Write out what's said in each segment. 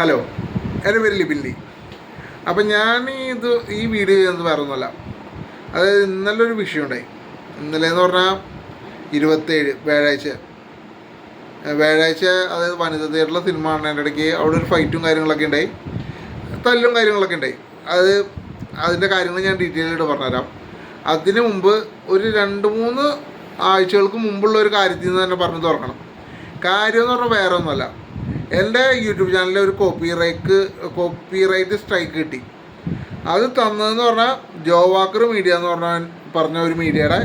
Hello എന്റെ പേര് ലിബിൻലി അപ്പം ഞാൻ ഇത് ഈ വീഡിയോ ചെയ്യുന്നത് വേറെ ഒന്നുമല്ല. അതായത് ഇന്നലെ ഒരു വിഷയം ഉണ്ടായി. ഇന്നലെ എന്ന് പറഞ്ഞാൽ ഇരുപത്തേഴ് വ്യാഴാഴ്ച. വ്യാഴാഴ്ച അതായത് വനിത തിയേറ്ററിലെ സിനിമ കാണുന്നതിന്റെ ഇടയ്ക്ക്. അവിടെ ഒരു ഫൈറ്റും കാര്യങ്ങളൊക്കെ ഉണ്ടായി. തല്ലും കാര്യങ്ങളൊക്കെ ഉണ്ടായി. അത് അതിന്റെ കാര്യങ്ങൾ ഞാൻ ഡീറ്റെയിൽ ആയിട്ട് പറഞ്ഞുതരാം. അതിന് മുമ്പ് ഒരു രണ്ട് മൂന്ന് ആഴ്ചകൾക്ക് മുമ്പുള്ള ഒരു കാര്യത്തിൽ നിന്ന് തന്നെ പറഞ്ഞു തുറക്കണം. കാര്യം എന്ന് പറഞ്ഞാൽ വേറെ ഒന്നുമല്ല. എന്റെ യൂട്യൂബ് ചാനലിൽ ഒരു കോപ്പി റൈക്ക് കോപ്പി റൈറ്റ് സ്ട്രൈക്ക് കിട്ടി. അത് തന്നതെന്ന് പറഞ്ഞാൽ ജോവാക്കർ മീഡിയ എന്ന് പറഞ്ഞ പറഞ്ഞ ഒരു മീഡിയയുടെ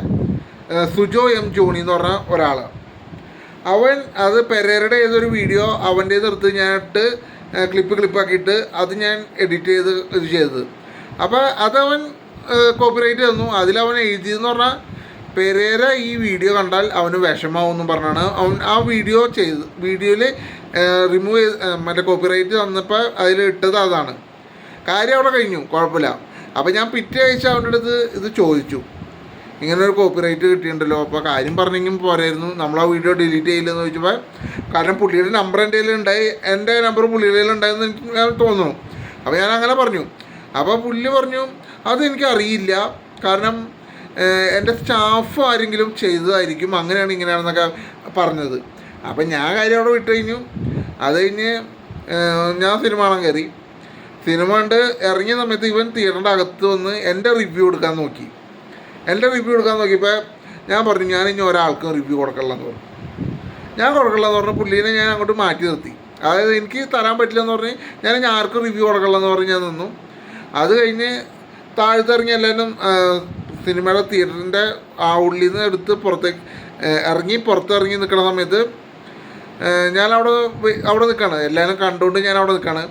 സുജോ എം ജോണി എന്ന് പറഞ്ഞ ഒരാൾ അവൻ അത് പെരേരയുടെ ഏതൊരു വീഡിയോ അവന്റെ എടുത്ത് ഞാനിട്ട് ക്ലിപ്പ് ക്ലിപ്പാക്കിയിട്ട് അത് ഞാൻ എഡിറ്റ് ചെയ്ത് ഇത് ചെയ്തത്. അപ്പോൾ അതവൻ കോപ്പിറൈറ്റ് തന്നു. അതിലവൻ എഴുതിയെന്ന് പറഞ്ഞാൽ പെരേര ഈ വീഡിയോ കണ്ടാൽ അവന് വിഷമാവും എന്ന് പറഞ്ഞാണ് അവൻ ആ വീഡിയോ ചെയ്ത് വീഡിയോയിൽ റിമൂവ് ചെയ്ത് മറ്റേ കോപ്പിറൈറ്റ് തന്നപ്പോൾ അതിൽ ഇട്ടത് അതാണ്. കാര്യം അവിടെ കഴിഞ്ഞു കുഴപ്പമില്ല. അപ്പോൾ ഞാൻ പിറ്റേ ആഴ്ച അവന്റെ അടുത്ത് ഇത് ചോദിച്ചു. ഇങ്ങനെ ഒരു കോപ്പിറൈറ്റ് കിട്ടിയിട്ടുണ്ടല്ലോ അപ്പോൾ കാര്യം പറഞ്ഞെങ്കിൽ പോരായിരുന്നു. നമ്മൾ ആ വീഡിയോ ഡിലീറ്റ് ചെയ്യില്ലെന്ന് ചോദിച്ചപ്പോൾ കാരണം പുള്ളിയുടെ നമ്പർ എന്റെ കയ്യിലുണ്ടായി എന്റെ നമ്പർ പുള്ളിയുടെ കയ്യിലുണ്ടായെന്ന് എനിക്ക് തോന്നുന്നു. അപ്പോൾ ഞാൻ അങ്ങനെ പറഞ്ഞു. അപ്പോൾ പുള്ളി പറഞ്ഞു അതെനിക്ക് അറിയില്ല. കാരണം എന്റെ സ്റ്റാഫ് ആരെങ്കിലും ചെയ്തതായിരിക്കും അങ്ങനെയാണ് ഇങ്ങനെയാണെന്നൊക്കെ പറഞ്ഞത്. അപ്പം ഞാൻ കാര്യം അവിടെ വിട്ട് കഴിഞ്ഞു. അത് കഴിഞ്ഞ് ഞാൻ സിനിമ കാണാൻ കയറി സിനിമ കണ്ട് ഇറങ്ങിയ സമയത്ത് ഇവൻ തിയേറ്ററിന്റെ അകത്ത് വന്ന് എന്റെ റിവ്യൂ എടുക്കാൻ നോക്കി. എന്റെ റിവ്യൂ എടുക്കാൻ നോക്കിയപ്പോൾ ഞാൻ പറഞ്ഞു ഞാൻ ഇനി ഒരാൾക്കും റിവ്യൂ കൊടുക്കണമെന്ന് പറഞ്ഞു. ഞാൻ കൊടുക്കണമെന്ന് പറഞ്ഞ പുള്ളീനെ ഞാൻ അങ്ങോട്ട് മാറ്റി നിർത്തി. അതായത് എനിക്ക് തരാൻ പറ്റില്ലെന്ന് പറഞ്ഞ് ഞാൻ ഇനി ആർക്കും റിവ്യൂ കൊടുക്കണമെന്ന് പറഞ്ഞ് ഞാൻ നിന്നു. അത് കഴിഞ്ഞ് താഴ്ത്തിറങ്ങി എല്ലാവരും സിനിമയുടെ തിയേറ്ററിന്റെ ആ ഉള്ളിൽ നിന്ന് എടുത്ത് പുറത്തേക്ക് ഇറങ്ങി പുറത്തിറങ്ങി നിൽക്കുന്ന സമയത്ത് ഞാൻ അവിടെ അവിടെ നിൽക്കുകയാണ് എല്ലാവരും കണ്ടുകൊണ്ട് ഞാൻ അവിടെ നിൽക്കുകയാണ്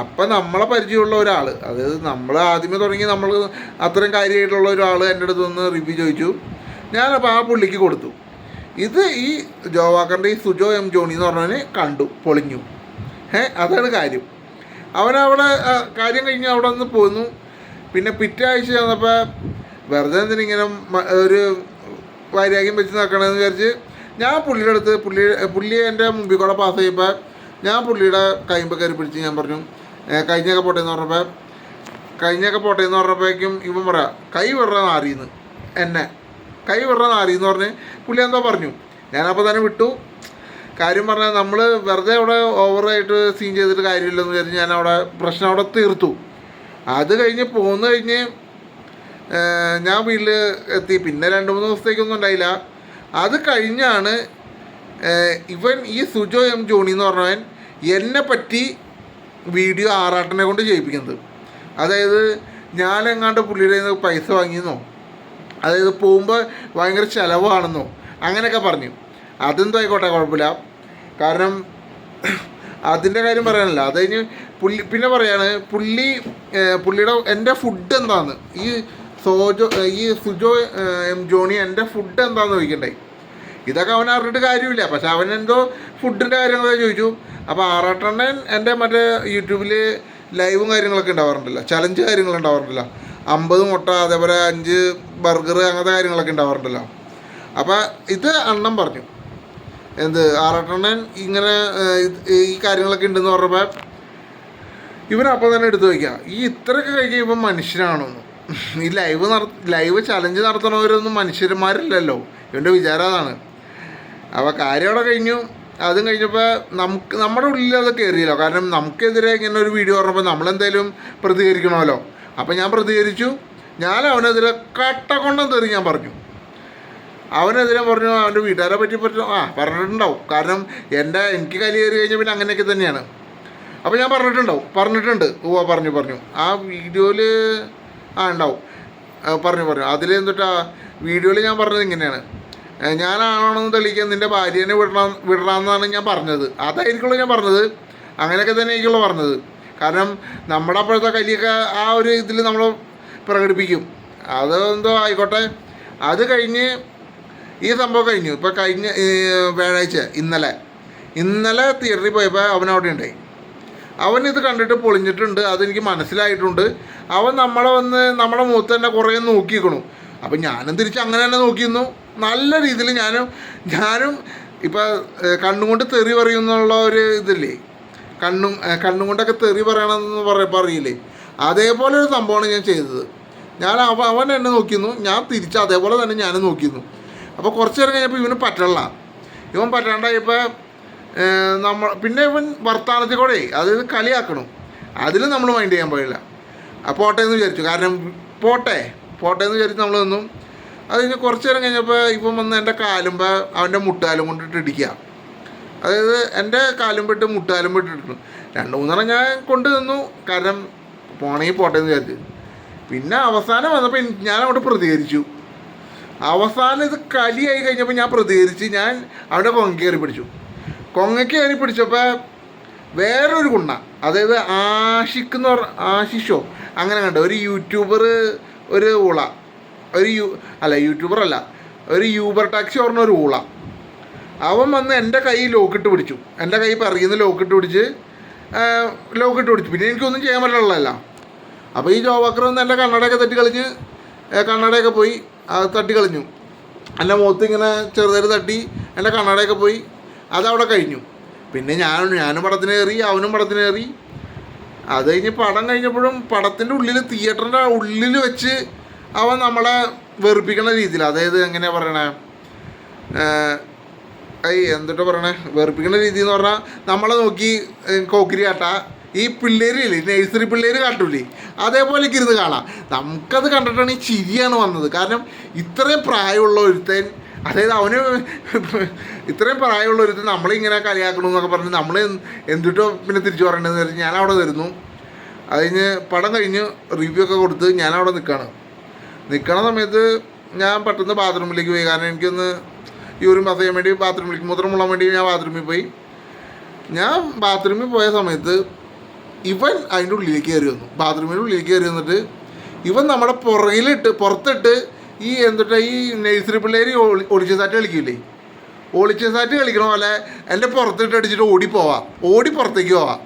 അപ്പം നമ്മളെ പരിചയമുള്ള ഒരാൾ അതായത് നമ്മൾ ആദ്യമേ തുടങ്ങി നമ്മൾ അത്രയും കാര്യമായിട്ടുള്ള ഒരാൾ എന്റെ അടുത്ത് നിന്ന് റിവ്യൂ ചോദിച്ചു. ഞാനപ്പോൾ ആ പുള്ളിക്ക് കൊടുത്തു. ഇത് ഈ ജോവാക്കറിന്റെ ഈ സുജോ എം ജോണി എന്ന് പറഞ്ഞവനെ കണ്ടു പൊളിഞ്ഞു. ഏ അതാണ് കാര്യം. അവനവിടെ കാര്യം കഴിഞ്ഞ് അവിടെ നിന്ന് പോന്നു. പിന്നെ പിറ്റേ ആഴ്ച ചെന്നപ്പോൾ വെറുതെ എന്തിനിങ്ങനെ ഒരു വൈരാഗ്യം വെച്ച് നടക്കണമെന്ന് വിചാരിച്ച് ഞാൻ പുള്ളിയുടെ അടുത്ത് പുള്ളി പുള്ളി എന്റെ മുമ്പിൽ കൂടെ പാസ് ചെയ്യുമ്പോൾ ഞാൻ പുള്ളിയുടെ കൈമ്പ് കയറി പിടിച്ച് ഞാൻ പറഞ്ഞു "ഏ, കഴിഞ്ഞൊക്കെ പോട്ടെ എന്ന് പറഞ്ഞപ്പോൾ കഴിഞ്ഞൊക്കെ പോട്ടെ എന്ന് പറഞ്ഞപ്പോഴേക്കും ഇവൻ പറയാം കൈ വിടറ നാറിയെന്ന് എന്നെ കൈ വിടറ നാറിയെന്ന് പറഞ്ഞ് പുള്ളി എന്തോ പറഞ്ഞു. ഞാനപ്പോൾ തന്നെ വിട്ടു. കാര്യം പറഞ്ഞാൽ നമ്മൾ വെറുതെ അവിടെ ഓവറായിട്ട് സീൻ ചെയ്തിട്ട് കാര്യമില്ലെന്ന് വിചാരിച്ച് ഞാൻ അവിടെ പ്രശ്നം അവിടെ തീർത്തു. അത് കഴിഞ്ഞ് പോന്നു കഴിഞ്ഞ് ഞാൻ വീട്ടിൽ എത്തി. പിന്നെ രണ്ട് മൂന്ന് ദിവസത്തേക്കൊന്നും ഉണ്ടായില്ല. അത് കഴിഞ്ഞാണ് ഇവൻ ഈ സുജോ എം ജോണി എന്ന് പറഞ്ഞവൻ എന്നെ പറ്റി വീഡിയോ ആറാട്ടനെ കൊണ്ട് ചെയ്യിപ്പിക്കുന്നത്. അതായത് ഞാനെങ്ങാണ്ട് പുള്ളിയുടെ നിന്ന് പൈസ വാങ്ങിയെന്നോ അതായത് പോകുമ്പോൾ ഭയങ്കര ചിലവാണെന്നോ അങ്ങനെയൊക്കെ പറഞ്ഞു. അതെന്തോ ആയിക്കോട്ടെ കുഴപ്പമില്ല. കാരണം അതിന്റെ കാര്യം പറയാനല്ല. അത് കഴിഞ്ഞ് പുള്ളി പിന്നെ പറയാണ് പുള്ളി പുള്ളിയുടെ എന്റെ ഫുഡ് എന്താന്ന് ഈ സോജോ ഈ സുജോ എം ജോണി എന്റെ ഫുഡ് എന്താന്ന് ചോദിക്കണ്ടേ? ഇതൊക്കെ അവൻ അറിഞ്ഞിട്ട് കാര്യമില്ല. പക്ഷെ അവൻ എന്തോ ഫുഡിന്റെ കാര്യങ്ങളൊക്കെ ചോദിച്ചു. അപ്പോൾ ആറാട്ടണ്ണൻ എന്റെ മറ്റേ യൂട്യൂബിൽ ലൈവും കാര്യങ്ങളൊക്കെ ഉണ്ടാവാറുണ്ടല്ലോ. ചലഞ്ച് കാര്യങ്ങൾ ഉണ്ടാവാറുണ്ടല്ലോ. അമ്പത് മുട്ട അതേപോലെ അഞ്ച് ബർഗർ അങ്ങനത്തെ കാര്യങ്ങളൊക്കെ ഉണ്ടാവാറുണ്ടല്ലോ. അപ്പോൾ ഇത് അണ്ണൻ പറഞ്ഞു. എന്ത് ആറാട്ടണ്ണൻ ഇങ്ങനെ ഈ കാര്യങ്ങളൊക്കെ ഉണ്ടെന്ന് പറഞ്ഞപ്പോൾ ഇവനപ്പം തന്നെ എടുത്തു വയ്ക്കുക ഈ ഇത്രയൊക്കെ കഴിക്കുക ഇപ്പം മനുഷ്യനാണെന്ന്? ഈ ലൈവ് നട ലൈവ് ചലഞ്ച് നടത്തണവരൊന്നും മനുഷ്യന്മാരില്ലല്ലോ. ഇവന്റെ വിചാരം അതാണ്. അപ്പോൾ കാര്യം അവിടെ കഴിഞ്ഞു. അതും കഴിഞ്ഞപ്പോൾ നമുക്ക് നമ്മുടെ ഉള്ളിൽ അത് കയറിയല്ലോ കാരണം നമുക്കെതിരെ ഇങ്ങനെ ഒരു വീഡിയോ പറഞ്ഞപ്പോൾ നമ്മളെന്തായാലും പ്രതികരിക്കണമല്ലോ. അപ്പോൾ ഞാൻ പ്രതികരിച്ചു. ഞാൻ അവനെതിരെ കട്ട കൊണ്ടെന്ന് തെറി ഞാൻ പറഞ്ഞു. അവനെതിരെ പറഞ്ഞു അവന്റെ വീട്ടുകാരെ പറ്റി പറ്റും ആ പറഞ്ഞിട്ടുണ്ടാവും. കാരണം എന്റെ എനിക്ക് കലി കയറി കഴിഞ്ഞാൽ പിന്നെ അങ്ങനെയൊക്കെ തന്നെയാണ്. അപ്പോൾ ഞാൻ പറഞ്ഞിട്ടുണ്ടാവും. പറഞ്ഞിട്ടുണ്ട്. ഓ പറഞ്ഞു പറഞ്ഞു. ആ വീഡിയോയിൽ ആ ഉണ്ടാവും. പറഞ്ഞു പറഞ്ഞു. അതിൽ എന്നിട്ടാ വീഡിയോയിൽ ഞാൻ പറഞ്ഞത് ഇങ്ങനെയാണ്. ഞാനാണോന്ന് തെളിയിക്കാൻ നിന്റെ ഭാര്യനെ വിടണം വിടണമെന്നാണ് ഞാൻ പറഞ്ഞത്. അതായിരിക്കുള്ളൂ ഞാൻ പറഞ്ഞത്. അങ്ങനെയൊക്കെ തന്നെ ആയിരിക്കുള്ളൂ പറഞ്ഞത്. കാരണം നമ്മുടെ അപ്പോഴത്തെ കലിയൊക്കെ ആ ഒരു ഇതിൽ നമ്മൾ പ്രകടിപ്പിക്കും. അത് എന്തോ ആയിക്കോട്ടെ. അത് കഴിഞ്ഞ് ഈ സംഭവം കഴിഞ്ഞു. ഇപ്പോൾ കഴിഞ്ഞ വ്യാഴാഴ്ച ഇന്നലെ. ഇന്നലെ തിയേറ്ററിൽ പോയപ്പോൾ അവൻ അവിടെ ഉണ്ടായി. അവൻ ഇത് കണ്ടിട്ട് പൊളിഞ്ഞിട്ടുണ്ട്. അതെനിക്ക് മനസ്സിലായിട്ടുണ്ട്. അവൻ നമ്മളെ വന്ന് നമ്മുടെ മുഖത്ത് തന്നെ കുറേ നോക്കിക്കണു അപ്പം ഞാനും തിരിച്ച് അങ്ങനെ തന്നെ നോക്കിയിരുന്നു. നല്ല രീതിയിൽ ഞാനും ഞാനും ഇപ്പം കണ്ണുകൊണ്ട് തെറി പറയുന്നുള്ള ഒരു ഇതില്ലേ? കണ്ണും കണ്ണുകൊണ്ടൊക്കെ കണ്ണും കൊണ്ടൊക്കെ തെറി പറയണമെന്ന് പറ പറയില്ലേ? അതേപോലെ ഒരു സംഭവമാണ് ഞാൻ ചെയ്തത്. ഞാൻ അവ അവൻ എന്നെ നോക്കിയിരുന്നു. ഞാൻ തിരിച്ച് അതേപോലെ തന്നെ ഞാനും നോക്കിയിരുന്നു. അപ്പോൾ കുറച്ച് നേരം കഴിഞ്ഞപ്പോൾ ഇവന് പറ്റണില്ല. ഇവൻ പറ്റാണ്ടായപ്പോൾ നമ്മൾ പിന്നെ ഇവൻ വർത്തമാനത്തിൽ കൂടെ അതായത് കളിയാക്കണം. അതിൽ നമ്മൾ മൈൻഡ് ചെയ്യാൻ പാടില്ല. പോട്ടെ എന്ന് വിചാരിച്ചു. കാരണം പോട്ടെ പോട്ടെ എന്ന് വിചാരിച്ച് നമ്മളൊന്നും അത് കഴിഞ്ഞ് കുറച്ച് നേരം കഴിഞ്ഞപ്പോൾ ഇപ്പം വന്ന് എന്റെ കാലുമ്പ അവന്റെ മുട്ടാലും കൊണ്ടിട്ട് ഇടിക്കുക അതായത് എന്റെ കാലും പെട്ട് മുട്ടാലും പെട്ട് ഇട്ടു രണ്ട് മൂന്നെണ്ണം ഞാൻ കൊണ്ടു നിന്നു. കാരണം പോണെങ്കിൽ പോട്ടെ എന്ന് വിചാരിച്ചു. പിന്നെ അവസാനം വന്നപ്പോൾ ഞാൻ അവിടെ പ്രതികരിച്ചു. അവസാനം ഇത് കലിയായി കഴിഞ്ഞപ്പോൾ ഞാൻ പ്രതികരിച്ച് ഞാൻ അവിടെ കൊങ്ങ കയറി പിടിച്ചു. കൊങ്ങയ്ക്ക് കയറി പിടിച്ചപ്പോൾ വേറൊരു കുണ്ണ അതായത് ആഷിക്ക് എന്ന് പറഞ്ഞ ആശിഷോ അങ്ങനെ കണ്ട. ഒരു യൂട്യൂബർ ഒരു ഊള. ഒരു യു അല്ല യൂട്യൂബർ അല്ല. ഒരു യൂബർ ടാക്സി പറഞ്ഞ ഒരു ഊള. അവൻ വന്ന് എന്റെ കൈ ലോക്കിട്ട് പിടിച്ചു. എന്റെ കൈ പറയുന്ന ലോക്കിട്ട് പിടിച്ച് ലോക്കിട്ട് പിടിച്ചു. പിന്നെ എനിക്കൊന്നും ചെയ്യാൻ പറ്റുള്ളതല്ല അപ്പോൾ ഈ ജോവാക്കർ വന്ന് എന്റെ കണ്ണടയൊക്കെ തട്ടി കളിഞ്ഞ് കണ്ണടയൊക്കെ പോയി തട്ടി കളഞ്ഞു എന്റെ മുഖത്ത് ഇങ്ങനെ ചെറുതായിട്ട് തട്ടി എന്റെ കണ്ണടയൊക്കെ പോയി അതവിടെ കഴിഞ്ഞു. പിന്നെ ഞാനും ഞാനും പടത്തിന് കയറി അവനും പടത്തിന് കയറി അത് കഴിഞ്ഞ് പടം കഴിഞ്ഞപ്പോഴും പടത്തിന്റെ ഉള്ളിൽ തിയേറ്ററിന്റെ ഉള്ളിൽ വെച്ച് അവ നമ്മളെ വെറുപ്പിക്കുന്ന രീതിയിൽ അതായത് എങ്ങനെയാണ് പറയണേ? ഐ എന്തിട്ട് പറയണേ? വെറുപ്പിക്കുന്ന രീതി എന്ന് പറഞ്ഞാൽ നമ്മളെ നോക്കി കോക്കിരി കാട്ട. ഈ പിള്ളേരില്ലേ നഴ്സറി പിള്ളേർ കാട്ടൂലേ? അതേപോലെ ഇരുന്ന് കാണാം. നമുക്കത് കണ്ടിട്ടാണ് ഈ ചിരിയാണ് വന്നത്. കാരണം ഇത്രയും പ്രായമുള്ള ഒരുത്തൻ അതായത് അവന് ഇത്രയും പ്രായമുള്ള ഒരു നമ്മളിങ്ങനെ കളിയാക്കണം എന്നൊക്കെ പറഞ്ഞ് നമ്മൾ എന്തിട്ടോ പിന്നെ തിരിച്ചു പറയണതെന്ന് വെച്ചാൽ ഞാൻ അവിടെ തരുന്നു അത് കഴിഞ്ഞ് പടം കഴിഞ്ഞ് റിവ്യൂ ഒക്കെ കൊടുത്ത് ഞാൻ അവിടെ നിൽക്കുകയാണ് നിൽക്കണ സമയത്ത് ഞാൻ പെട്ടെന്ന് ബാത്റൂമിലേക്ക് പോയി. കാരണം എനിക്കൊന്ന് യൂറിൻ പാസ് ചെയ്യാൻ വേണ്ടി ബാത്റൂമിലേക്ക് മൂത്രം മുള്ളാൻ വേണ്ടി ഞാൻ ബാത്റൂമിൽ പോയി. ഞാൻ ബാത്റൂമിൽ പോയ സമയത്ത് ഇവൻ അതിന്റെ ഉള്ളിലേക്ക് കയറി വന്നു. ബാത്റൂമിന്റെ ഉള്ളിലേക്ക് കയറി വന്നിട്ട് ഇവൻ നമ്മുടെ പുറകിലിട്ട് പുറത്തിട്ട് ഈ എന്നിട്ട് ഈ നഴ്സറി പിള്ളേർ ഒളിച്ച സാറ്റ് കളിക്കില്ലേ ഒളിച്ച സാറ്റ് കളിക്കണ പോലെ എന്റെ പുറത്തിട്ട് അടിച്ചിട്ട് ഓടി പോവാം. ഓടി പുറത്തേക്ക് പോവാം.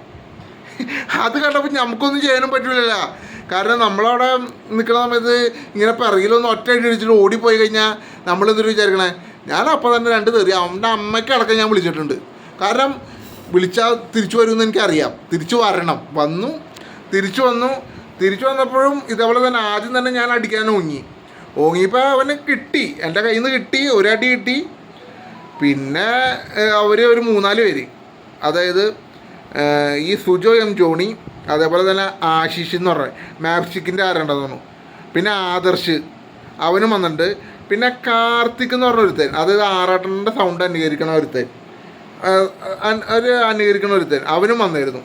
അത് കണ്ടപ്പോൾ നമുക്കൊന്നും ചെയ്യാനും പറ്റില്ലല്ല കാരണം നമ്മളവിടെ നിൽക്കുന്ന സമയത്ത് ഇങ്ങനെ പിറകിലൊന്ന് ഒറ്റ അടി അടിച്ചിട്ട് ഓടിപ്പോയി കഴിഞ്ഞാൽ നമ്മളെന്തൊരു വിചാരിക്കണേ? ഞാൻ അപ്പോൾ തന്നെ രണ്ട് തെറി അവന്റെ അമ്മയ്ക്ക് അടക്കം ഞാൻ വിളിച്ചിട്ടുണ്ട്. കാരണം വിളിച്ചാൽ തിരിച്ചു വരുമെന്ന് എനിക്കറിയാം. തിരിച്ചു വരണം. വന്നു തിരിച്ചു വന്നു. തിരിച്ചു വന്നപ്പോഴും ഇതേപോലെ തന്നെ ആദ്യം തന്നെ ഞാൻ അടിക്കാൻ ഓങ്ങി ഓങ്ങിയപ്പോൾ അവന് കിട്ടി. എന്റെ കയ്യിൽ നിന്ന് കിട്ടി ഒരടി കിട്ടി. പിന്നെ അവർ ഒരു മൂന്നാൽ പേര്. അതായത് ഈ സുജോ എം ജോണി അതേപോലെ തന്നെ ആശിഷ് എന്ന് പറഞ്ഞ മാപ്സിക്കിന്റെ ആരുണ്ടെന്ന് തോന്നുന്നു. പിന്നെ ആദർശ് അവനും വന്നിട്ടുണ്ട്. പിന്നെ കാർത്തിക് എന്ന് പറഞ്ഞ ഒരുത്തൻ അതായത് ആറാട്ടന്റെ സൗണ്ട് അനുകരിക്കണ ഒരുത്തൻ. ഒരു അനുകരിക്കണ ഒരുത്തൻ അവനും വന്നിരുന്നു.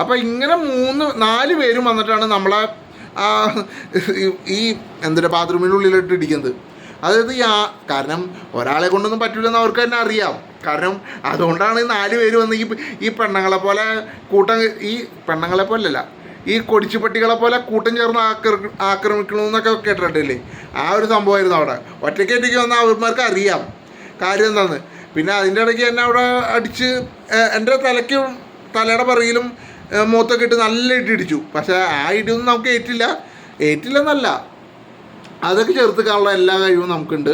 അപ്പോൾ ഇങ്ങനെ മൂന്ന് നാല് പേരും വന്നിട്ടാണ് നമ്മളെ ആ ഈ- എന്തിന്റെ ബാത്റൂമിന്റെ ബാത്റൂമിനുള്ളിലിട്ട് ഇടിക്കുന്നത്? അതായത് ആ കാരണം ഒരാളെ കൊണ്ടൊന്നും പറ്റില്ലെന്ന് അവർക്ക് തന്നെ അറിയാം. കാരണം അതുകൊണ്ടാണ് നാല് പേര് വന്ന് ഈ ഈ പെണ്ണുങ്ങളെ പോലെ കൂട്ടം ഈ പെണ്ണുങ്ങളെ പോലല്ല ഈ കൊടിച്ചു പട്ടികളെ പോലെ കൂട്ടം ചേർന്ന് ആക്ര ആക്രമിക്കണമെന്നൊക്കെ കേട്ടിട്ടില്ലേ ആ ഒരു സംഭവമായിരുന്നു അവിടെ. ഒറ്റയ്ക്കൊറ്റയ്ക്ക് വന്ന അവന്മാർക്ക് അറിയാം. കാര്യം എന്താണെന്ന് പിന്നെ അതിന്റെ ഇടയ്ക്ക് എന്നെ അവിടെ അടിച്ച് എന്റെ തലയ്ക്കും തലയുടെ പിറകിലും ഏഹ്, മുഖത്തൊക്കെ ഇട്ട് നല്ല ഇടി ഇടിച്ചു. പക്ഷേ ആ ഇടിയൊന്നും നമുക്ക് ഏറ്റില്ല. ഏറ്റില്ലെന്നല്ല. അതൊക്കെ ചെറുത്തുക്കാനുള്ള എല്ലാ കഴിവും നമുക്കുണ്ട്.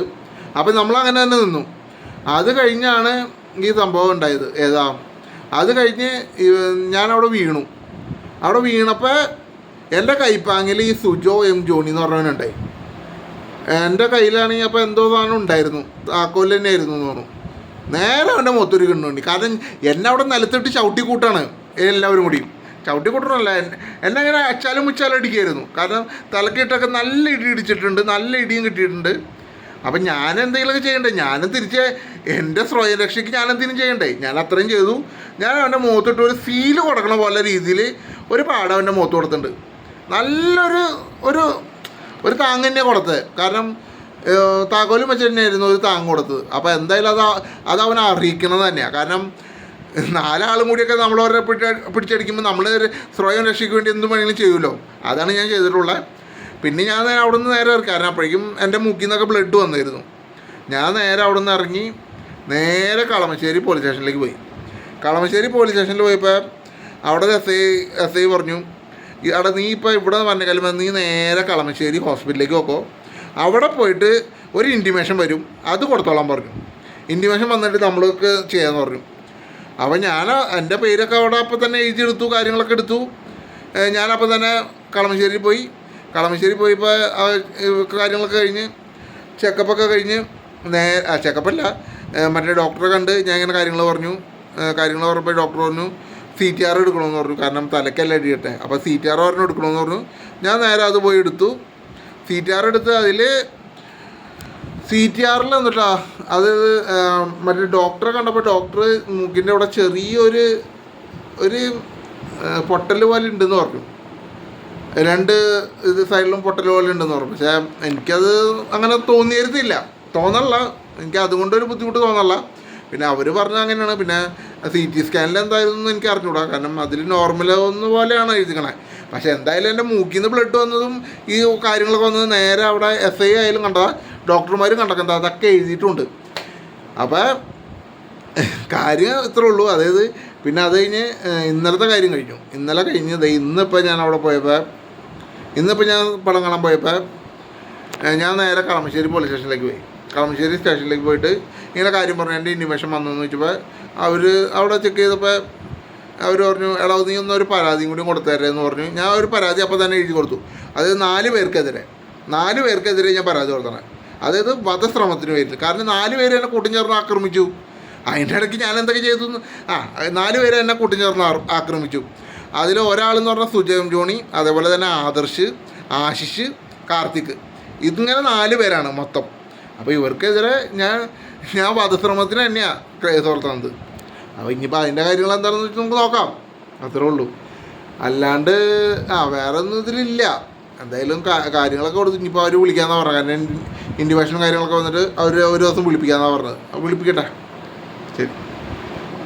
അപ്പം നമ്മൾ അങ്ങനെ തന്നെ നിന്നു. അത് കഴിഞ്ഞാണ് ഈ സംഭവം ഉണ്ടായത്. ഏതാ? അത് കഴിഞ്ഞ് ഞാനവിടെ വീണു. അവിടെ വീണപ്പോൾ എന്റെ കൈപ്പാങ്ങിൽ ഈ സുജോ എം ജോണി എന്ന് പറഞ്ഞവനുണ്ടായി എന്റെ കയ്യിലാണെങ്കിൽ അപ്പോൾ എന്തോ സാധനം ഉണ്ടായിരുന്നു. താക്കോൽ തന്നെ ആയിരുന്നു എന്ന് പറഞ്ഞു നേരെ അവന്റെ മുഖത്തൊരു കിണ്ണുണ്ടി. കാരണം എന്നെ അവിടെ നിലത്തിട്ട് ചവിട്ടി കൂട്ടാണ്. എല്ലാവരും കൂടി ചവിട്ടി കൂട്ടണമല്ല എന്നെ അങ്ങനെ അച്ചാലും മുച്ചാലും അടിക്കായിരുന്നു. കാരണം തലക്കിട്ടൊക്കെ നല്ല ഇടി ഇടിച്ചിട്ടുണ്ട് നല്ല ഇടിയും കിട്ടിയിട്ടുണ്ട്. അപ്പം ഞാൻ എന്തെങ്കിലുമൊക്കെ ചെയ്യണ്ടേ? ഞാനും തിരിച്ച് എന്റെ സ്വയം രക്ഷയ്ക്ക് ഞാൻ എന്തെങ്കിലും ചെയ്യണ്ടേ? ഞാൻ അത്രയും ചെയ്തു. ഞാൻ അവന്റെ മുഖത്തിട്ട് ഒരു സീൽ കൊടുക്കണ പോലെ രീതിയിൽ ഒരു പാടം അവന്റെ മുഖത്ത് കൊടുത്തിട്ടുണ്ട്. നല്ലൊരു ഒരു ഒരു താങ്ങ് തന്നെ കൊടുത്തത്. കാരണം താക്കോലും വെച്ച് തന്നെയായിരുന്നു ഒരു താങ്ങ് കൊടുത്തത്. അപ്പോൾ എന്തായാലും അത് അത് അവനെ അറിയിക്കണത് തന്നെയാണ് കാരണം നാലാളും കൂടിയൊക്കെ നമ്മളവരെ പിടിച്ച പിടിച്ചടിക്കുമ്പോൾ നമ്മൾ സ്വയം രക്ഷയ്ക്ക് വേണ്ടി എന്തും വേണമെങ്കിലും ചെയ്യുമല്ലോ അതാണ് ഞാൻ ചെയ്തിട്ടുള്ളത്. പിന്നെ ഞാൻ നേരെ അവിടെ നിന്ന് നേരെ ഇറക്കി. കാരണം അപ്പോഴേക്കും എന്റെ മുക്കിൽ നിന്നൊക്കെ ബ്ലഡ് വന്നിരുന്നു ഞാൻ നേരെ അവിടെ നിന്ന് ഇറങ്ങി നേരെ കളമശ്ശേരി പോലീസ് സ്റ്റേഷനിലേക്ക് പോയി. കളമശ്ശേരി പോലീസ് സ്റ്റേഷനിൽ പോയപ്പോൾ അവിടെ എസ് ഐ എസ് ഐ പറഞ്ഞു "ഈ അവിടെ നീ ഇപ്പോൾ ഇവിടെ പറഞ്ഞ കാലം നീ നേരെ കളമശ്ശേരി ഹോസ്പിറ്റലിലേക്ക് പോക്കോ. അവിടെ പോയിട്ട് ഒരു ഇന്റിമേഷൻ വരും. അത് കൊടുത്തോളാൻ പറഞ്ഞു. ഇന്റിമേഷൻ വന്നിട്ട് നമ്മൾക്ക് ചെയ്യാമെന്ന് പറഞ്ഞു. അപ്പം ഞാൻ എന്റെ പേരൊക്കെ അവിടെ അപ്പം തന്നെ എഴുതിയെടുത്തു കാര്യങ്ങളൊക്കെ എടുത്തു. ഞാനപ്പം തന്നെ കളമശ്ശേരി പോയി. കളമശ്ശേരി പോയപ്പോൾ കാര്യങ്ങളൊക്കെ കഴിഞ്ഞ് ചെക്കപ്പൊക്കെ കഴിഞ്ഞ് നേ ചെക്കപ്പല്ല മറ്റേ ഡോക്ടറെ കണ്ട് ഞാൻ ഇങ്ങനെ കാര്യങ്ങൾ പറഞ്ഞു. കാര്യങ്ങൾ പറഞ്ഞപ്പോൾ ഡോക്ടർ പറഞ്ഞു സി ടി ആർ എടുക്കണമെന്ന് പറഞ്ഞു. കാരണം തലക്കല്ല അടിയട്ടെ. അപ്പോൾ സി ടി ആർ പറഞ്ഞു എടുക്കണമെന്ന് പറഞ്ഞു. ഞാൻ നേരെ അത് പോയി എടുത്തു. സി ടി ആർ എടുത്ത് അതിൽ സി ടി ആറിൽ എന്നിട്ടാ അത് മറ്റേ ഡോക്ടറെ കണ്ടപ്പോൾ ഡോക്ടർ മൂക്കിന്റെ അവിടെ ചെറിയൊരു ഒരു പൊട്ടൽ പോലെ ഉണ്ടെന്ന് പറഞ്ഞു. രണ്ട് ഇത് സൈഡിലും പൊട്ടൽ പോലെ ഉണ്ടെന്ന് പറഞ്ഞു. പക്ഷേ എനിക്കത് അങ്ങനെ തോന്നിയിരുന്നില്ല. തോന്നല്ല. എനിക്ക് അതുകൊണ്ടൊരു ബുദ്ധിമുട്ട് തോന്നല്ല. പിന്നെ അവർ പറഞ്ഞ അങ്ങനെയാണ്. പിന്നെ സി ടി സ്കാനിൽ എന്തായിരുന്നു എനിക്ക് അറിഞ്ഞുകൂടാ കാരണം അതിൽ നോർമൽ ഒന്ന് പോലെയാണ് എഴുതിക്കണേ. പക്ഷേ എന്തായാലും എന്റെ മൂക്കിൽ നിന്ന് ബ്ലഡ് വന്നതും ഈ കാര്യങ്ങളൊക്കെ വന്നത് നേരെ അവിടെ എസ് ഐ ആയാലും കണ്ടതാ. ഡോക്ടർമാരും കണ്ടൊക്കെ അതൊക്കെ എഴുതിയിട്ടുണ്ട്. അപ്പോൾ കാര്യം ഇത്രേ ഉള്ളൂ. അതായത് പിന്നെ അത് കഴിഞ്ഞ് ഇന്നലത്തെ കാര്യം കഴിഞ്ഞു. ഇന്നലെ കഴിഞ്ഞ് ദേ ഇന്നിപ്പോൾ ഞാൻ അവിടെ പോയപ്പോൾ ഇന്നിപ്പോൾ ഞാൻ പടം കാണാൻ പോയപ്പോൾ ഞാൻ നേരെ കളമശ്ശേരി പോലീസ് സ്റ്റേഷനിലേക്ക് പോയി. കളമശ്ശേരി സ്റ്റേഷനിലേക്ക് പോയിട്ട് ഇങ്ങനെ കാര്യം പറഞ്ഞു. എന്റെ ഇൻഡിമേഷൻ വന്നതെന്ന് വെച്ചപ്പോൾ അവർ അവിടെ ചെക്ക് ചെയ്തപ്പോൾ അവർ പറഞ്ഞു എടാ നീ ഒന്ന് ഒരു പരാതിയും കൂടി കൊടുത്തേരെ എന്ന് പറഞ്ഞു. ഞാൻ ഒരു പരാതി അപ്പോൾ തന്നെ എഴുതി കൊടുത്തു. അത് നാല് പേർക്കെതിരെ നാല് പേർക്കെതിരെ ഞാൻ പരാതി കൊടുത്തണേ അതായത് വധശ്രമത്തിന് പേരിൽ കാരണം നാല് പേര് എന്നെ കൂട്ടിച്ചേർന്ന് ആക്രമിച്ചു. അതിന്റെ ഇടയ്ക്ക് ഞാൻ എന്തൊക്കെ ചെയ്തു? ആ നാല് പേര് എന്നെ കൂട്ടിച്ചേർന്ന് ആക്രമിച്ചു. അതിൽ ഒരാളെന്ന് പറഞ്ഞാൽ സുജയം ജോണി അതേപോലെ തന്നെ ആദർശ് ആശിഷ് കാർത്തിക്. ഇതിങ്ങനെ നാല് പേരാണ് മൊത്തം. അപ്പോൾ ഇവർക്കെതിരെ ഞാൻ ഞാൻ വധശ്രമത്തിന് തന്നെയാണ് കേസ് വളർത്തുന്നത്. അപ്പോൾ ഇനിയിപ്പോൾ അതിന്റെ കാര്യങ്ങൾ എന്താണെന്ന് വെച്ചാൽ നമുക്ക് നോക്കാം. അത്രേ ഉള്ളൂ. അല്ലാണ്ട് ആ വേറെ ഒന്നും ഇതിലില്ല. എന്തായാലും കാര്യങ്ങളൊക്കെ കൊടുത്ത് ഇനിയിപ്പോൾ അവർ വിളിക്കാമെന്നാണ് പറഞ്ഞത് കാരണം ഇൻഡിവേഷനും കാര്യങ്ങളൊക്കെ വന്നിട്ട് അവർ ഒരു ദിവസം വിളിപ്പിക്കാമെന്നാണ് പറഞ്ഞത്. വിളിപ്പിക്കട്ടെ? ശരി.